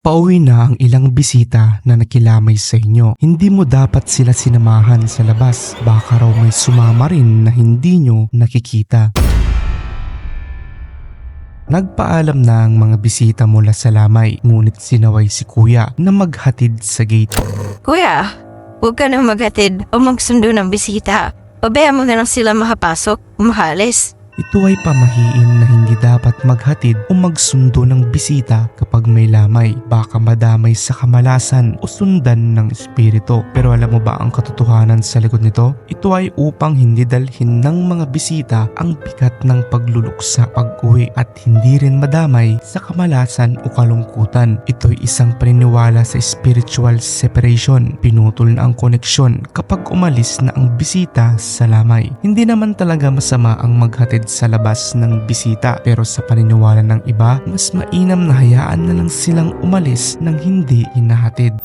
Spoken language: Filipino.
Pauwi na ang ilang bisita na nakilamay sa inyo. Hindi mo dapat sila sinamahan sa labas. Baka raw may sumama rin na hindi nyo nakikita. Nagpaalam na ang mga bisita mula sa lamay, ngunit sinaway si kuya na maghatid sa gate. Kuya, huwag ka na maghatid o magsundo ng bisita. Pabayaan mo na lang sila makapasok, umahalis. Ito ay pamahiin na hindi dapat maghatid o magsundo ng bisita kapag may lamay. Baka madamay sa kamalasan o sundan ng espiritu. Pero alam mo ba ang katotohanan sa likod nito? Ito ay upang hindi dalhin ng mga bisita ang bigat ng pagluluksa pag-uwi at hindi rin madamay sa kamalasan o kalungkutan. Ito ay isang paniniwala sa spiritual separation. Pinutol na ang koneksyon kapag umalis na ang bisita sa lamay. Hindi naman talaga masama ang maghatid sa labas ng bisita pero sa paniniwala ng iba, mas mainam na hayaan na lang silang umalis nang hindi hinahatid.